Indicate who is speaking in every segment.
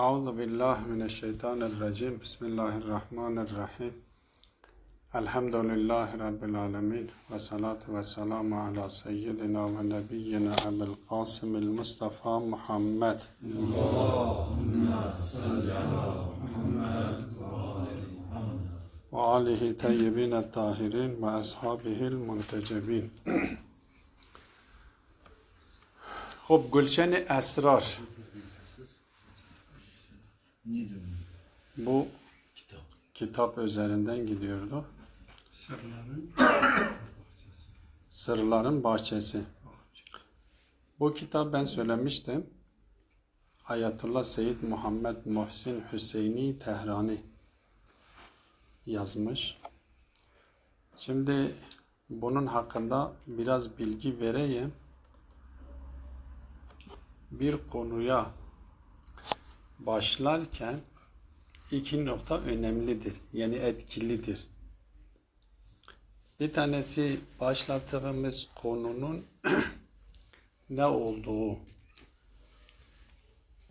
Speaker 1: أعوذ بالله من الشيطان الرجيم. بسم الله الرحمن الرحيم. الحمد لله رب العالمين والصلاة والسلام على سيدنا ونبينا أبي القاسم المصطفى محمد. اللهم صل على محمد محمد وآله طيبين الطاهرين وأصحابه المنتجبين. خب گلشن اسرار. Esrar. Bu kitap üzerinden gidiyordu.
Speaker 2: Sırların
Speaker 1: Sırların Bahçesi. Bu kitap ben söylemiştim. Ayetullah Seyyid Muhammed Muhsin Hüseyini Tehrani yazmış. Şimdi bunun hakkında biraz bilgi vereyim. Bir konuya başlarken iki nokta önemlidir. Yani etkilidir. Bir tanesi başlattığımız konunun ne olduğu.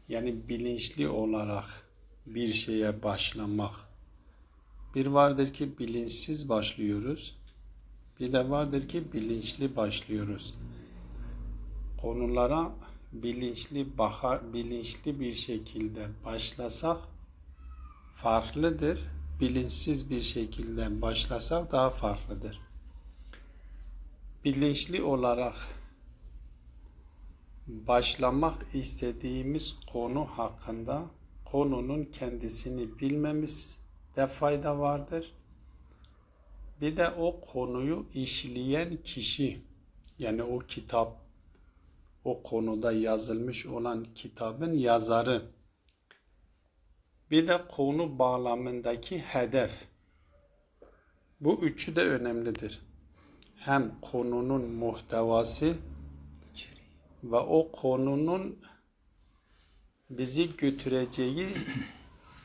Speaker 1: Yani bilinçli olarak bir şeye başlamak. Bir vardır ki bilinçsiz başlıyoruz. Bir de vardır ki bilinçli başlıyoruz. Konulara bilinçli bakar, bilinçli bir şekilde başlasak farklıdır. Bilinçsiz bir şekilde başlasak daha farklıdır. Bilinçli olarak başlamak istediğimiz konu hakkında konunun kendisini bilmemizde fayda vardır. Bir de o konuyu işleyen kişi yani o kitap o konuda yazılmış olan kitabın yazarı bir de konu bağlamındaki hedef. Bu üçü de önemlidir. Hem konunun muhtevası ve o konunun bizi götüreceği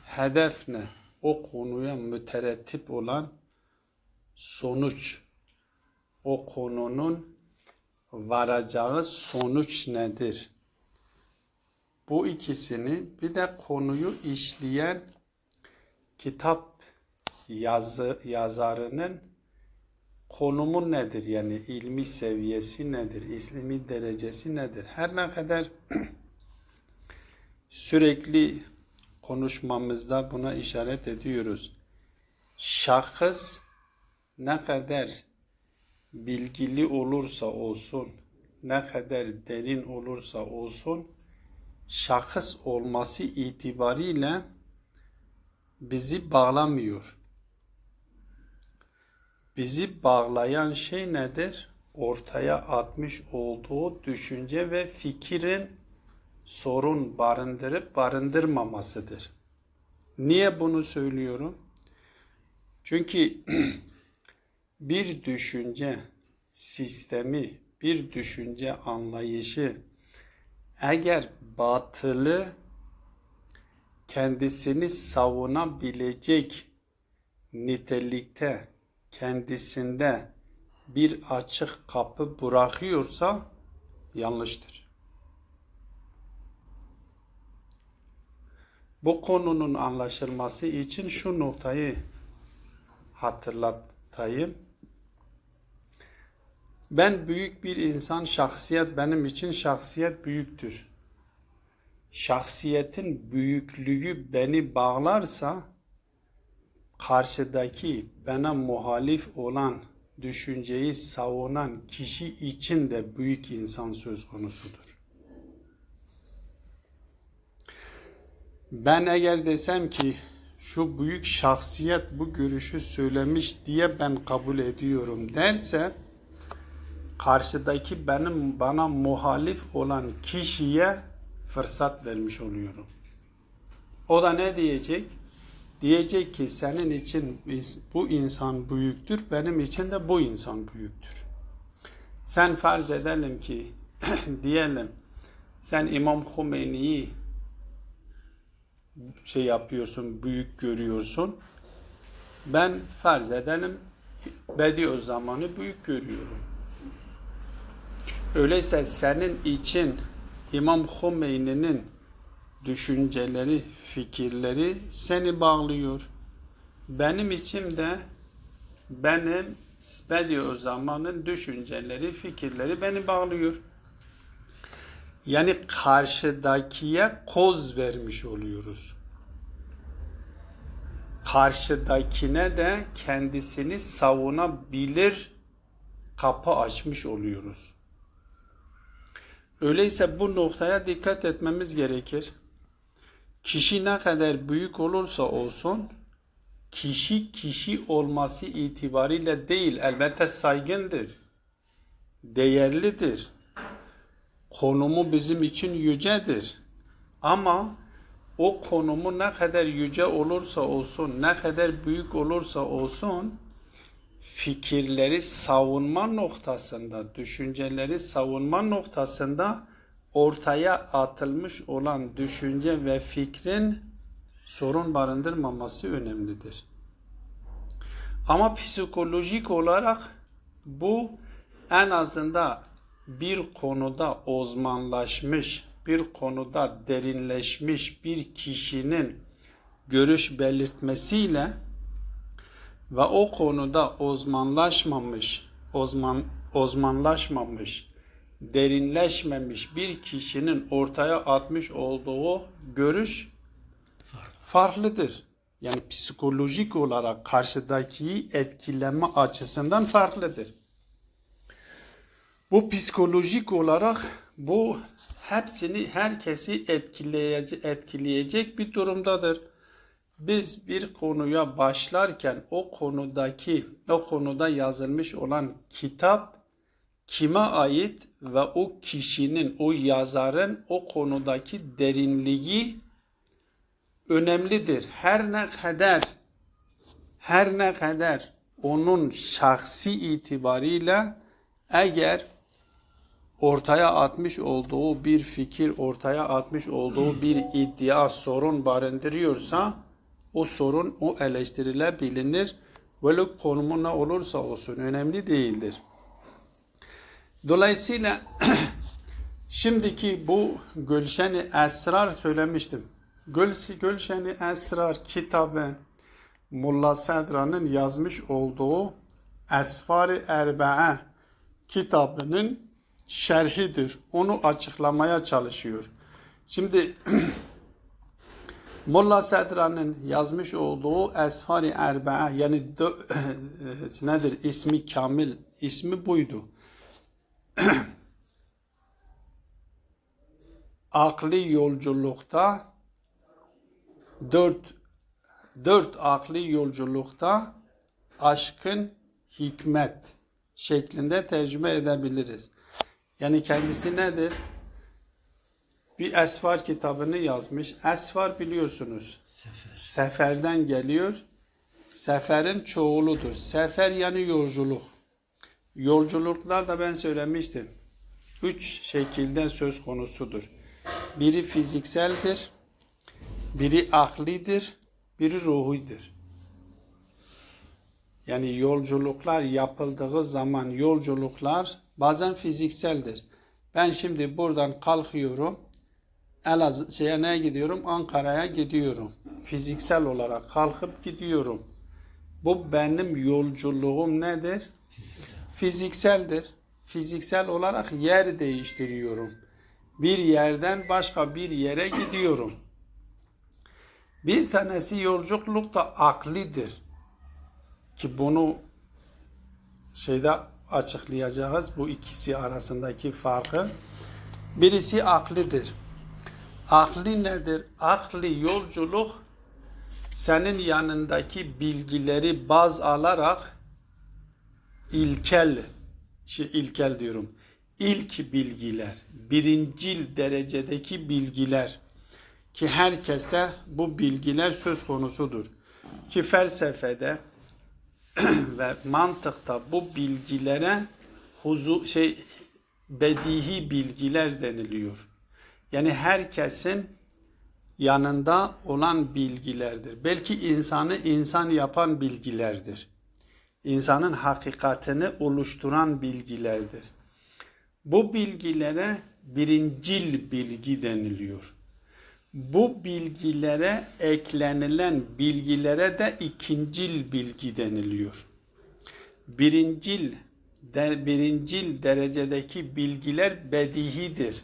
Speaker 1: hedef ne? O konuya müterettip olan sonuç. O konunun varacağı sonuç nedir? Bu ikisini bir de konuyu işleyen kitap yazı, yazarının konumu nedir? Yani ilmi seviyesi nedir? İslami derecesi nedir? Her ne kadar sürekli konuşmamızda buna işaret ediyoruz. Şahıs ne kadar bilgili olursa olsun, ne kadar derin olursa olsun, şahıs olması itibariyle bizi bağlamıyor. Bizi bağlayan şey nedir? Ortaya atmış olduğu düşünce ve fikrin sorun barındırıp barındırmamasıdır. Niye bunu söylüyorum? Çünkü bir düşünce sistemi, bir düşünce anlayışı eğer batılı kendisini savunabilecek nitelikte kendisinde bir açık kapı bırakıyorsa yanlıştır. Bu konunun anlaşılması için şu noktayı hatırlatayım. Ben büyük bir insan, şahsiyet benim için şahsiyet büyüktür. Şahsiyetin büyüklüğü beni bağlarsa karşıdaki bana muhalif olan düşünceyi savunan kişi için de büyük insan söz konusudur. Ben eğer desem ki şu büyük şahsiyet bu görüşü söylemiş diye ben kabul ediyorum derse karşıdaki benim bana muhalif olan kişiye fırsat vermiş oluyorum. O da ne diyecek? Diyecek ki senin için bu insan büyüktür, benim için de bu insan büyüktür. Sen farz edelim ki diyelim sen İmam Hümeyni'yi şey yapıyorsun, büyük görüyorsun. Ben farz edelim Bediüzzaman'ı büyük görüyorum. Öyleyse senin için İmam Hümeyni'nin düşünceleri, fikirleri seni bağlıyor. Benim içimde benim Bediü zamanın düşünceleri, fikirleri beni bağlıyor. Yani karşıdakiye koz vermiş oluyoruz. Karşıdakine de kendisini savunabilir kapı açmış oluyoruz. Öyleyse bu noktaya dikkat etmemiz gerekir. Kişi ne kadar büyük olursa olsun, kişi kişi olması itibariyle değil, elbette saygındır, değerlidir. Konumu bizim için yücedir. Ama o konumu ne kadar yüce olursa olsun, ne kadar büyük olursa olsun, fikirleri savunma noktasında, düşünceleri savunma noktasında ortaya atılmış olan düşünce ve fikrin sorun barındırmaması önemlidir. Ama psikolojik olarak bu en azından bir konuda uzmanlaşmış, bir konuda derinleşmiş bir kişinin görüş belirtmesiyle ve o konuda uzmanlaşmamış, uzman, uzmanlaşmamış, derinleşmemiş bir kişinin ortaya atmış olduğu görüş farklıdır. Yani psikolojik olarak karşıdakiyi etkileme açısından farklıdır. Bu psikolojik olarak bu hepsini herkesi etkileyecek, etkileyecek bir durumdadır. Biz bir konuya başlarken o konudaki o konuda yazılmış olan kitap kime ait ve o kişinin, o yazarın o konudaki derinliği önemlidir. Her ne kadar her ne kadar onun şahsi itibariyle eğer ortaya atmış olduğu bir fikir, ortaya atmış olduğu bir iddia sorun barındırıyorsa o sorun o eleştirilebilir. Böyle konumu ne olursa olsun önemli değildir. Dolayısıyla şimdiki bu Gülşen-i Esrar söylemiştim. Gül- Gülşen-i Esrar kitabı Mulla Sedra'nın yazmış olduğu Esfar-ı Erbe'e kitabının şerhidir. Onu açıklamaya çalışıyor. Şimdi Molla Sedra'nın yazmış olduğu Esfar-ı Erbe'e yani nedir ismi kamil ismi buydu. akli yolculukta dört dört akli yolculukta aşkın hikmet şeklinde tercüme edebiliriz. Yani kendisi nedir? Bir Esfar kitabını yazmış. Esfar biliyorsunuz. Seferden geliyor. Seferin çoğuludur. Sefer yani yolculuk. Yolculuklar da ben söylemiştim. Üç şekilde söz konusudur. Biri fizikseldir, biri aklidir, biri ruhidir. Yani yolculuklar yapıldığı zaman yolculuklar bazen fizikseldir. Ben şimdi buradan kalkıyorum. Elazığ şeye neye gidiyorum? Ankara'ya gidiyorum. Fiziksel olarak kalkıp gidiyorum. Bu benim yolculuğum nedir? Fizikseldir. Fiziksel olarak yer değiştiriyorum. Bir yerden başka bir yere gidiyorum. Bir tanesi yolculuk da aklidir. Ki bunu şeyde açıklayacağız bu ikisi arasındaki farkı. Birisi aklidir. Akli nedir? Akli yolculuk senin yanındaki bilgileri baz alarak ilkel, şey ilkel diyorum, ilk bilgiler, birincil derecedeki bilgiler ki herkeste bu bilgiler söz konusudur. Ki felsefede ve mantıkta bu bilgilere huzu şey bedihi bilgiler deniliyor. Yani herkesin yanında olan bilgilerdir. Belki insanı insan yapan bilgilerdir. İnsanın hakikatini oluşturan bilgilerdir. Bu bilgilere birincil bilgi deniliyor. Bu bilgilere eklenilen bilgilere de ikincil bilgi deniliyor. Birincil de, birincil derecedeki bilgiler bedihidir.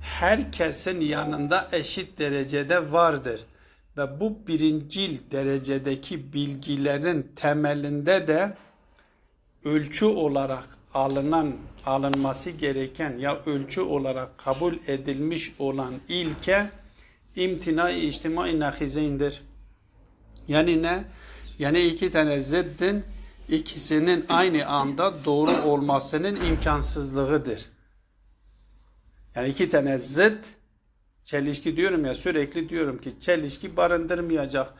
Speaker 1: Herkesin yanında eşit derecede vardır. Ve bu birincil derecedeki bilgilerin temelinde de ölçü olarak alınan alınması gereken ya ölçü olarak kabul edilmiş olan ilke imtina-i içtimai nahizeyndir. Yani ne? Yani iki tane ziddin ikisinin aynı anda doğru olmasının imkansızlığıdır. Yani iki tane zıt çelişki diyorum ya sürekli diyorum ki çelişki barındırmayacak.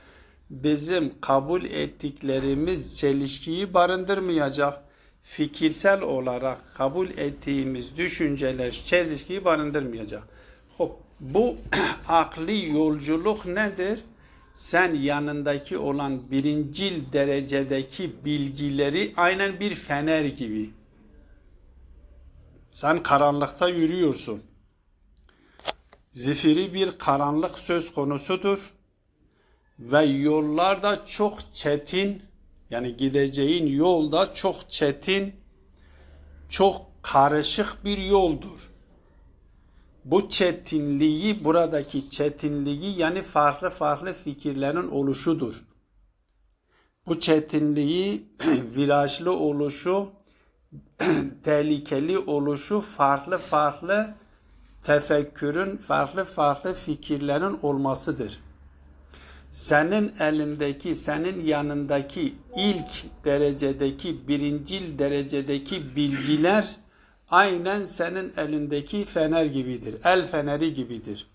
Speaker 1: Bizim kabul ettiklerimiz çelişkiyi barındırmayacak. Fikirsel olarak kabul ettiğimiz düşünceler çelişkiyi barındırmayacak. Hop, bu akli yolculuk nedir? Sen yanındaki olan birincil derecedeki bilgileri aynen bir fener gibi. Sen karanlıkta yürüyorsun. Zifiri bir karanlık söz konusudur ve yollar da çok çetin yani gideceğin yolda çok çetin çok karışık bir yoldur. Bu çetinliği buradaki çetinliği yani farklı farklı fikirlerin oluşudur. Bu çetinliği virajlı oluşu tehlikeli oluşu farklı farklı tefekkürün farklı farklı fikirlerin olmasıdır senin elindeki, senin yanındaki ilk derecedeki, birincil derecedeki bilgiler aynen senin elindeki fener gibidir. El feneri gibidir.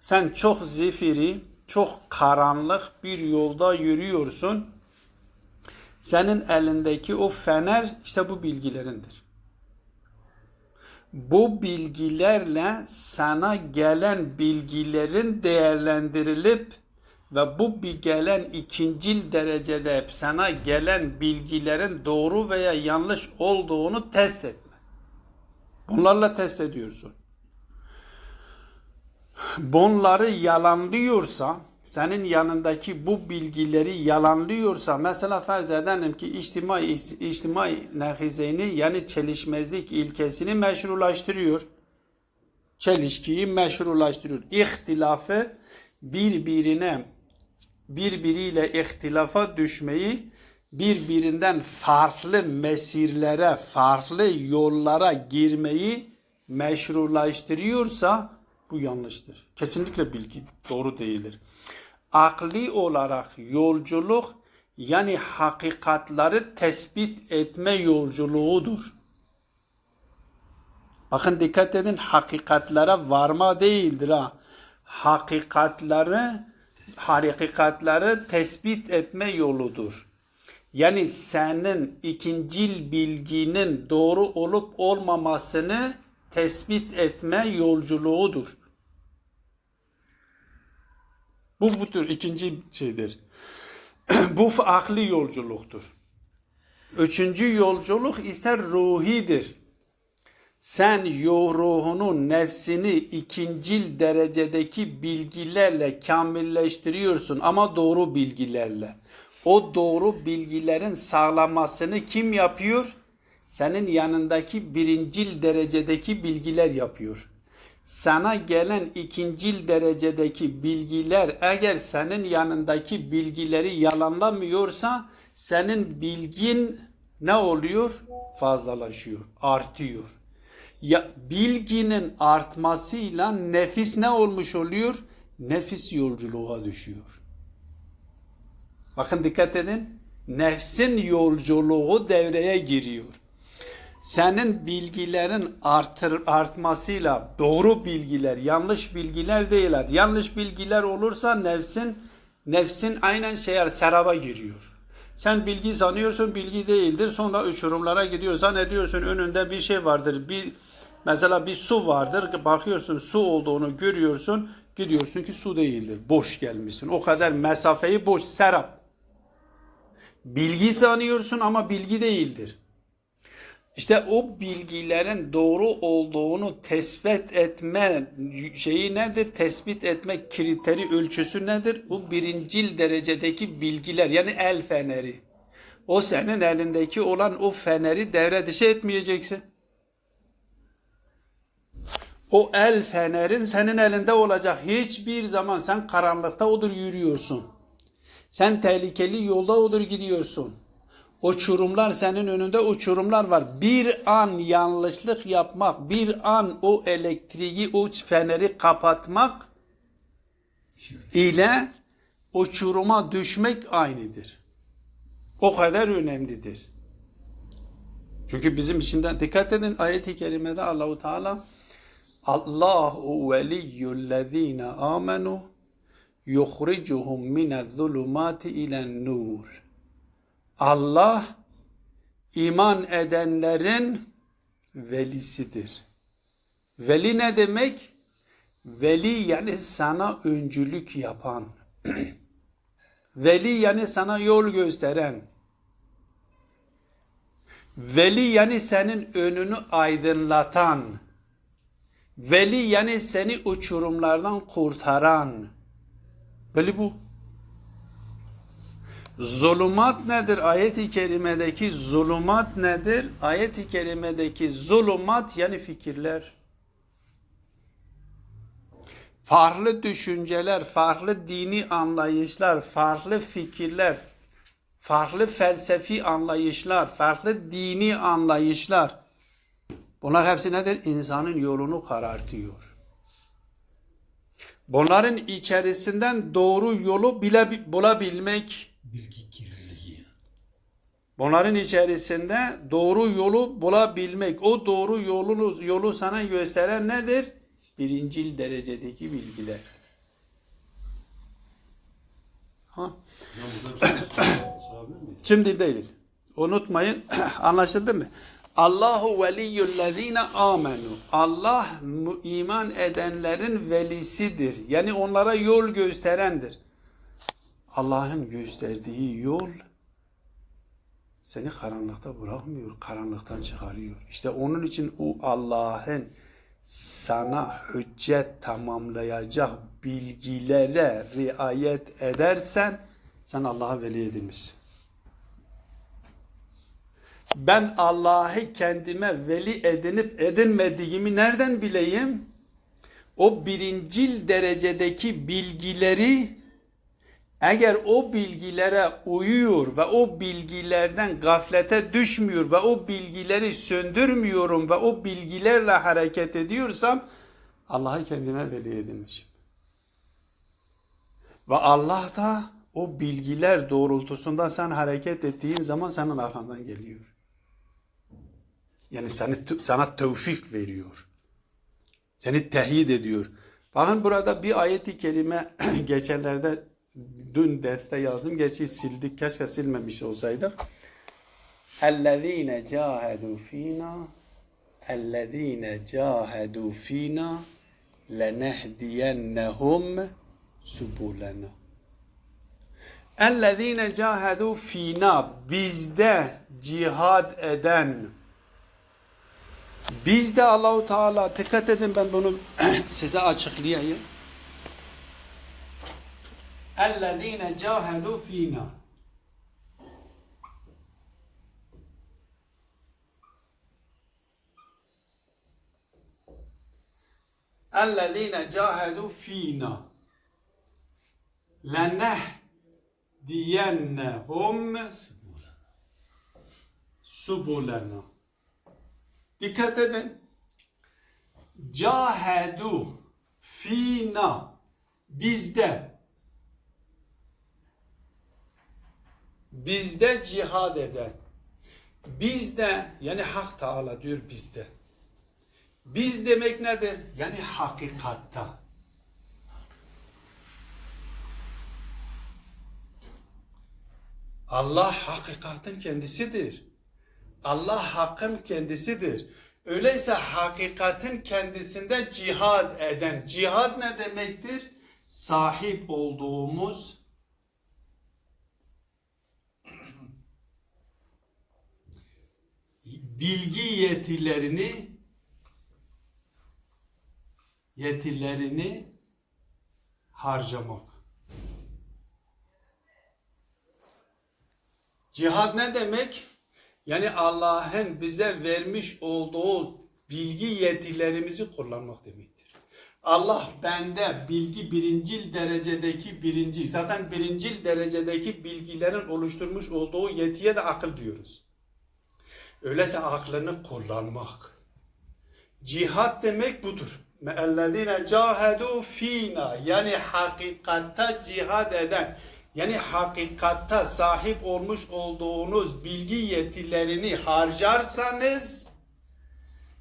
Speaker 1: Sen çok zifiri, çok karanlık bir yolda yürüyorsun. Senin elindeki o fener işte bu bilgilerindir. Bu bilgilerle sana gelen bilgilerin değerlendirilip ve bu bir gelen ikincil derecede sana gelen bilgilerin doğru veya yanlış olduğunu test etme. Bunlarla test ediyorsun. Bunları yalanlıyorsa, senin yanındaki bu bilgileri yalanlıyorsa, mesela farz edelim ki içtimai, içtimai nehizeyni yani çelişmezlik ilkesini meşrulaştırıyor. Çelişkiyi meşrulaştırıyor. İhtilafı birbirine birbiriyle ihtilafa düşmeyi birbirinden farklı mesirlere, farklı yollara girmeyi meşrulaştırıyorsa bu yanlıştır. Kesinlikle bilgi doğru değildir. Akli olarak yolculuk yani hakikatları tespit etme yolculuğudur. Bakın dikkat edin hakikatlere varma değildir ha. Hakikatları hakikatları tespit etme yoludur. Yani senin ikincil bilginin doğru olup olmamasını tespit etme yolculuğudur. Bu budur ikinci şeydir. Bu akli yolculuktur. Üçüncü yolculuk ise ruhidir. Sen yo ruhunun nefsini ikincil derecedeki bilgilerle kamilleştiriyorsun ama doğru bilgilerle. O doğru bilgilerin sağlamasını kim yapıyor? Senin yanındaki birincil derecedeki bilgiler yapıyor. Sana gelen ikincil derecedeki bilgiler eğer senin yanındaki bilgileri yalanlamıyorsa senin bilgin ne oluyor? Fazlalaşıyor, artıyor ya, bilginin artmasıyla nefis ne olmuş oluyor? Nefis yolculuğa düşüyor. Bakın dikkat edin. Nefsin yolculuğu devreye giriyor. Senin bilgilerin artır, artmasıyla doğru bilgiler, yanlış bilgiler değil. Yanlış bilgiler olursa nefsin nefsin aynen şeyler seraba giriyor. Sen bilgi sanıyorsun, bilgi değildir. Sonra uçurumlara gidiyor. Zannediyorsun önünde bir şey vardır. Bir mesela bir su vardır. Bakıyorsun su olduğunu görüyorsun. Gidiyorsun ki su değildir. Boş gelmişsin. O kadar mesafeyi boş, serap. Bilgi sanıyorsun ama bilgi değildir. İşte o bilgilerin doğru olduğunu tespit etme şeyi nedir? Tespit etme kriteri ölçüsü nedir? O birincil derecedeki bilgiler yani el feneri. O senin elindeki olan o feneri devre dışı etmeyeceksin. O el fenerin senin elinde olacak. Hiçbir zaman sen karanlıkta odur yürüyorsun. Sen tehlikeli yolda odur gidiyorsun. Uçurumlar senin önünde uçurumlar var. Bir an yanlışlık yapmak, bir an o elektriği, o feneri kapatmak ile uçuruma düşmek aynıdır. O kadar önemlidir. Çünkü bizim içinden dikkat edin ayet-i kerimede Allahu Teala Allahu veliyyullezine amenu yukhricuhum minez-zulumati ilen-nur. Allah iman edenlerin velisidir. Veli ne demek? Veli yani sana öncülük yapan. Veli yani sana yol gösteren. Veli yani senin önünü aydınlatan. Veli yani seni uçurumlardan kurtaran. Veli bu. Zulümat nedir? Ayet-i kerimedeki zulümat nedir? Ayet-i kerimedeki zulümat yani fikirler. Farklı düşünceler, farklı dini anlayışlar, farklı fikirler, farklı felsefi anlayışlar, farklı dini anlayışlar. Bunlar hepsi nedir? İnsanın yolunu karartıyor. Bunların içerisinden doğru yolu bile bulabilmek,
Speaker 2: Bilgi kirliliği.
Speaker 1: Bunların içerisinde doğru yolu bulabilmek, o doğru yolu, yolu sana gösteren nedir? Birincil derecedeki bilgiler. Ha. Şimdi değil. Unutmayın. Anlaşıldı mı? Allahu veliyyullezine amenu. Allah iman edenlerin velisidir. Yani onlara yol gösterendir. Allah'ın gösterdiği yol seni karanlıkta bırakmıyor, karanlıktan çıkarıyor. İşte onun için o Allah'ın sana hüccet tamamlayacak bilgilere riayet edersen sen Allah'a veli edilmişsin. Ben Allah'ı kendime veli edinip edinmediğimi nereden bileyim? O birincil derecedeki bilgileri eğer o bilgilere uyuyor ve o bilgilerden gaflete düşmüyor ve o bilgileri söndürmüyorum ve o bilgilerle hareket ediyorsam Allah'ı kendime veli edinmişim. Ve Allah da o bilgiler doğrultusunda sen hareket ettiğin zaman senin arkandan geliyor. Yani seni, sana tevfik veriyor. Seni tehyit ediyor. Bakın burada bir ayeti kerime geçenlerde dün derste yazdım. Gerçi sildik. Keşke silmemiş olsaydık. اَلَّذ۪ينَ جَاهَدُوا ف۪ينَا اَلَّذ۪ينَ جَاهَدُوا ف۪ينَا لَنَهْدِيَنَّهُمْ سُبُولَنَا اَلَّذ۪ينَ جَاهَدُوا ف۪ينَا Bizde cihad eden Bizde Allahu Teala dikkat edin ben bunu size açıklayayım. اَلَّذ۪ينَ جَاهَدُوا ف۪ينَا. اَلَّذ۪ينَ جَاهَدُوا ف۪ينَا. لَنَهْدِيَنَّهُمْ سُبُلَنَا. Dikkat edin. Cahedu fina bizde bizde cihad eden bizde yani Hak Teala diyor bizde. Biz demek nedir? Yani hakikatta. Allah hakikatin kendisidir. Allah hakkın kendisidir. Öyleyse hakikatin kendisinde cihad eden. Cihad ne demektir? Sahip olduğumuz bilgi yetilerini yetilerini harcamak. Cihad ne demek? Yani Allah'ın bize vermiş olduğu bilgi yetilerimizi kullanmak demektir. Allah bende bilgi birincil derecedeki birinci, zaten birincil derecedeki bilgilerin oluşturmuş olduğu yetiye de akıl diyoruz. Öyleyse aklını kullanmak. Cihad demek budur. Me'ellezine cahedu fina yani hakikatta cihad eden yani hakikatta sahip olmuş olduğunuz bilgi yetilerini harcarsanız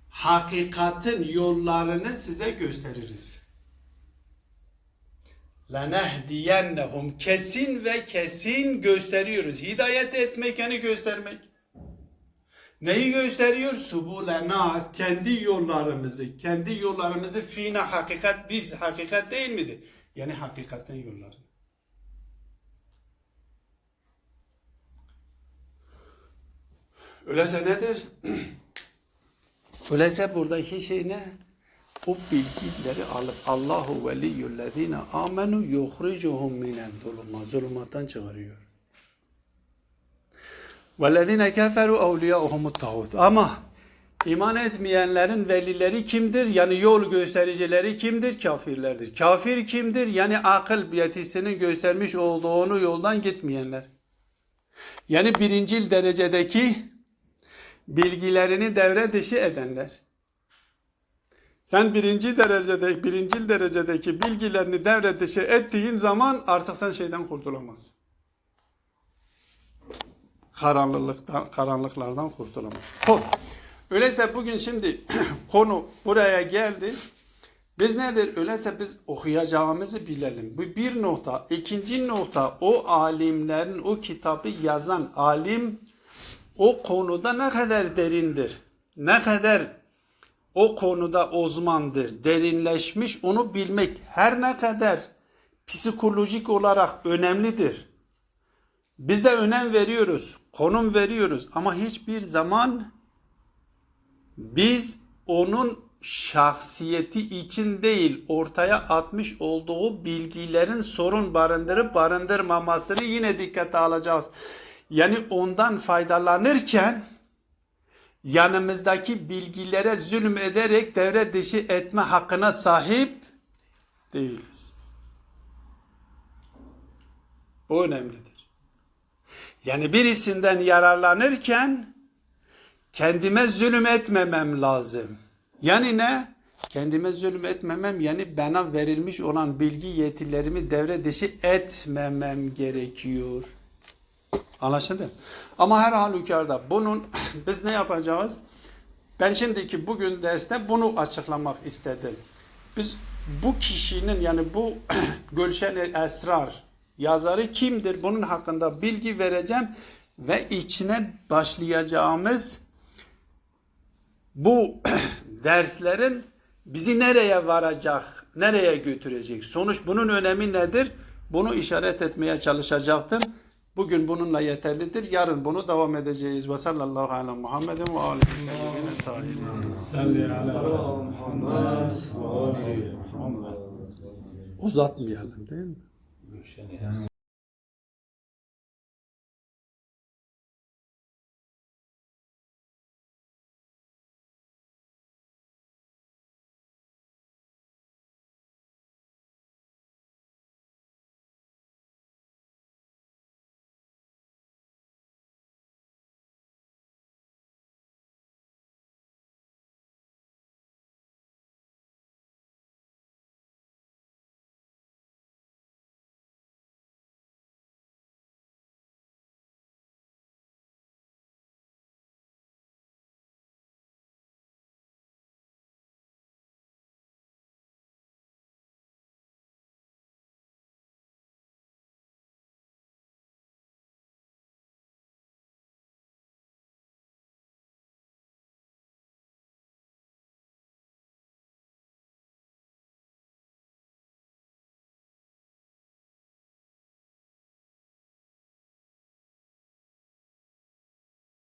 Speaker 1: hakikatin yollarını size gösteririz. Lenehdiyennehum kesin ve kesin gösteriyoruz. Hidayet etmek yani göstermek. Neyi gösteriyor? Subulena kendi yollarımızı, kendi yollarımızı fina hakikat biz hakikat değil midir? Yani hakikatin yolları. Öyleyse nedir? Öyleyse buradaki şey ne? O bilgileri alıp Allahu veliyyüllezine amenu yuhricuhum minen. Zulümattan çıkarıyor. وَالَّذ۪ينَ كَفَرُوا اَوْلِيَاءُهُمُ الطَّغُوتُ Ama iman etmeyenlerin velileri kimdir? Yani yol göstericileri kimdir? Kafirlerdir. Kafir kimdir? Yani akıl yetisinin göstermiş olduğunu yoldan gitmeyenler. Yani birincil derecedeki bilgilerini devre dışı edenler. Sen birinci derecede, birincil derecedeki bilgilerini devre dışı ettiğin zaman artık sen şeyden kurtulamazsın karanlıktan, karanlıklardan kurtulamaz. Hop. Öyleyse bugün şimdi konu buraya geldi. Biz nedir? Öyleyse biz okuyacağımızı bilelim. Bu bir nokta. İkinci nokta o alimlerin o kitabı yazan alim o konuda ne kadar derindir? Ne kadar o konuda uzmandır, derinleşmiş onu bilmek her ne kadar psikolojik olarak önemlidir. Biz de önem veriyoruz, konum veriyoruz ama hiçbir zaman biz onun şahsiyeti için değil ortaya atmış olduğu bilgilerin sorun barındırıp barındırmamasını yine dikkate alacağız. Yani ondan faydalanırken yanımızdaki bilgilere zulüm ederek devre dışı etme hakkına sahip değiliz. Bu önemlidir. Yani birisinden yararlanırken kendime zulüm etmemem lazım. Yani ne? Kendime zulüm etmemem yani bana verilmiş olan bilgi yetilerimi devre dışı etmemem gerekiyor. Anlaşıldı? Ama her halükarda bunun biz ne yapacağız? Ben şimdiki bugün derste bunu açıklamak istedim. Biz bu kişinin yani bu Gülşen Esrar yazarı kimdir? Bunun hakkında bilgi vereceğim ve içine başlayacağımız bu derslerin bizi nereye varacak, nereye götürecek? Sonuç bunun önemi nedir? Bunu işaret etmeye çalışacaktım. Bugün bununla yeterlidir. Yarın bunu devam edeceğiz. Ve sallallahu aleyhi Muhammedin ve aleyhi
Speaker 2: Salli ala Muhammed ve ali Muhammed.
Speaker 1: Uzatmayalım değil mi? solution